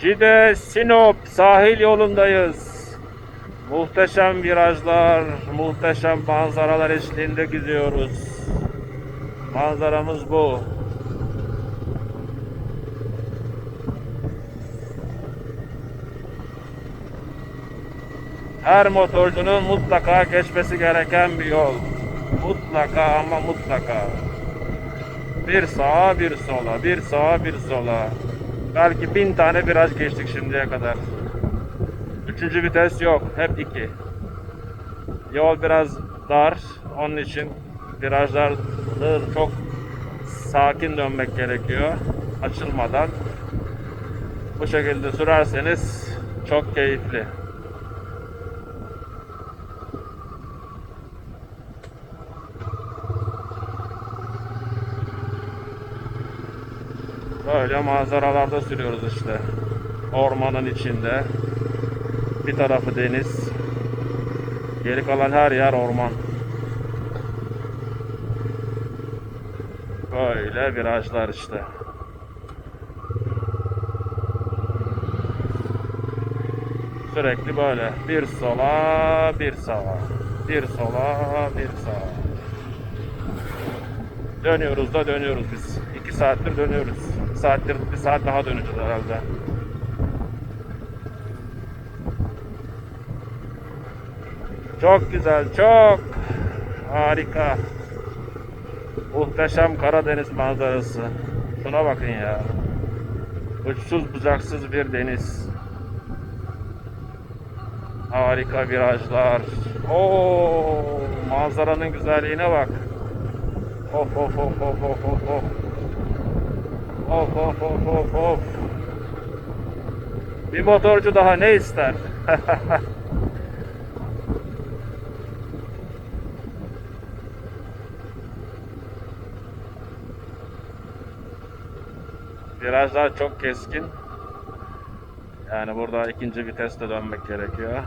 Cide Sinop sahil yolundayız. Muhteşem virajlar, muhteşem manzaralar eşliğinde gidiyoruz. Manzaramız bu. Her motorcunun mutlaka geçmesi gereken bir yol. Mutlaka ama mutlaka. Bir sağa bir sola, bir sağa bir sola. Belki bin tane viraj geçtik şimdiye kadar. Üçüncü vites yok, hep iki. Yol biraz dar, onun için virajları çok sakin dönmek gerekiyor. Açılmadan. Bu şekilde sürerseniz çok keyifli. Böyle manzaralarda sürüyoruz işte. Ormanın içinde. Bir tarafı deniz. Geri kalan her yer orman. Böyle virajlar işte. Sürekli böyle bir sola bir sağa. Bir sola bir sağa. Dönüyoruz da dönüyoruz biz. İki saattir dönüyoruz. Saattir bir saat daha döneceğiz herhalde. Çok güzel, çok harika. Muhteşem Karadeniz manzarası. Şuna bakın ya. Uçsuz bucaksız bir deniz. Harika virajlar. Oo, manzaranın güzelliğine bak. Of of of of of of. Of of of of of. Bir motorcu daha ne ister? Virajlar çok keskin. Yani burada ikinci viteste dönmek gerekiyor.